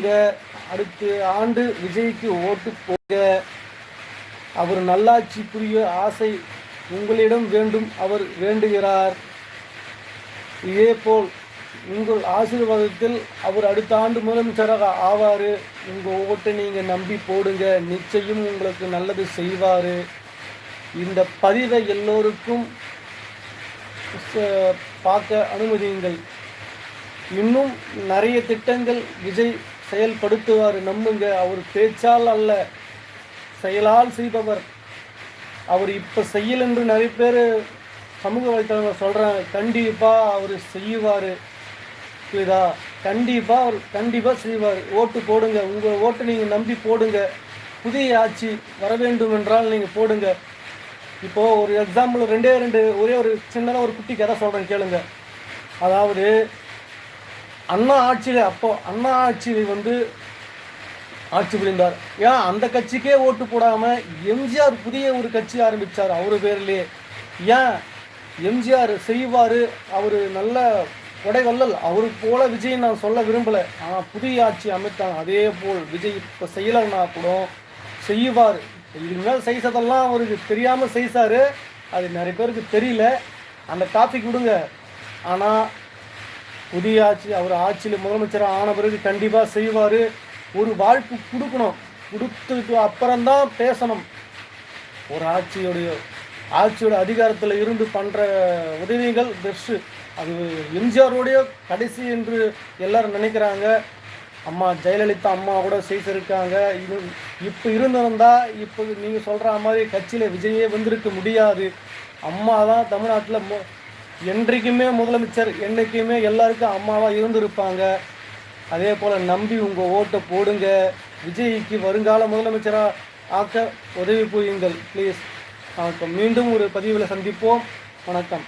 நம்புங்க அடுத்த ஆண்டு விஜய்க்கு ஓட்டு போங்க அவர் நல்லாட்சி புரிய ஆசை உங்களிடம் வேண்டும் அவர் வேண்டுகிறார். இதேபோல் உங்கள் ஆசீர்வாதத்தில் அவர் அடுத்த ஆண்டு முதலமைச்சராக ஆவார். உங்கள் ஓட்டை நீங்கள் நம்பி போடுங்க நிச்சயம் உங்களுக்கு நல்லது செய்வார். இந்த பதிவை எல்லோருக்கும் பார்க்க அனுமதியுங்கள். இன்னும் நிறைய திட்டங்கள் விஜய் செயல்படுத்துவார் நம்புங்க. அவர் பேச்சால் அல்ல செயலால் செய்பவர். அவர் இப்போ செய்யல் என்று நிறைய பேர் சமூக வலைத்தளங்கள் சொல்கிறாங்க கண்டிப்பாக அவர் செய்வார். புரியுதா? கண்டிப்பாக அவர் கண்டிப்பாக செய்வார். ஓட்டு போடுங்க. உங்கள் ஓட்டை நீங்கள் நம்பி போடுங்க. புதிய ஆட்சி வர வேண்டும் என்றால் நீங்கள் போடுங்க. இப்போது ஒரு எக்ஸாம்பிள் ரெண்டே ரெண்டு ஒரே ஒரு சின்னதாக ஒரு குட்டி கதை சொல்கிறேன் கேளுங்க. அதாவது அண்ணா ஆட்சியில் அப்போ அண்ணா ஆட்சியில் வந்து ஆட்சி புரிந்தார். ஏன் அந்த கட்சிக்கே ஓட்டு போடாமல் எம்ஜிஆர் புதிய ஒரு கட்சி ஆரம்பித்தார் அவர் பேர்லேயே ஏன்? எம்ஜிஆர் செய்வார் அவர் நல்ல கொடைவல்லல் அவரு போல விஜய் நான் சொல்ல விரும்பலை. ஆனால் புதிய ஆட்சி அமைத்தாங்க. அதே போல் விஜய் இப்போ செய்யலைன்னா கூட செய்வார். இதுக்கு செய்ததெல்லாம் அவருக்கு தெரியாமல் செய்சாரு. அது நிறைய பேருக்கு தெரியல. அந்த டாபிக் விடுங்க. ஆனால் புதிய ஆட்சி அவர் ஆட்சியில் முதலமைச்சராக ஆன பிறகு கண்டிப்பாக செய்வார். ஒரு வாய்ப்பு கொடுக்கணும். கொடுத்ததுக்கு அப்புறம்தான் பேசணும். ஒரு ஆட்சியுடைய ஆட்சியோட அதிகாரத்தில் இருந்து பண்ணுற உதவிகள் பெஸ்ட்டு. அது எம்ஜிஆருடைய கடைசி என்று எல்லாரும் நினைக்கிறாங்க. அம்மா ஜெயலலிதா அம்மா கூட செய்திருக்காங்க. இது இப்போ இருந்திருந்தா இப்போ நீங்கள் சொல்கிற மாதிரி கட்சியில் விஜயே வந்திருக்க முடியாது. அம்மா தான் தமிழ்நாட்டில் மு என்றைக்குமே முதலமைச்சர் என்றைக்குமே எல்லாருக்கும் அம்மாவாக இருந்திருப்பாங்க. அதே போல் நம்பி உங்கள் ஓட்டை போடுங்க. விஜய்க்கு வருங்கால முதலமைச்சராக ஆக்க உதவி புரியுங்கள் ப்ளீஸ் வணக்கம் மீண்டும் ஒரு பதிவில் சந்திப்போம். வணக்கம்.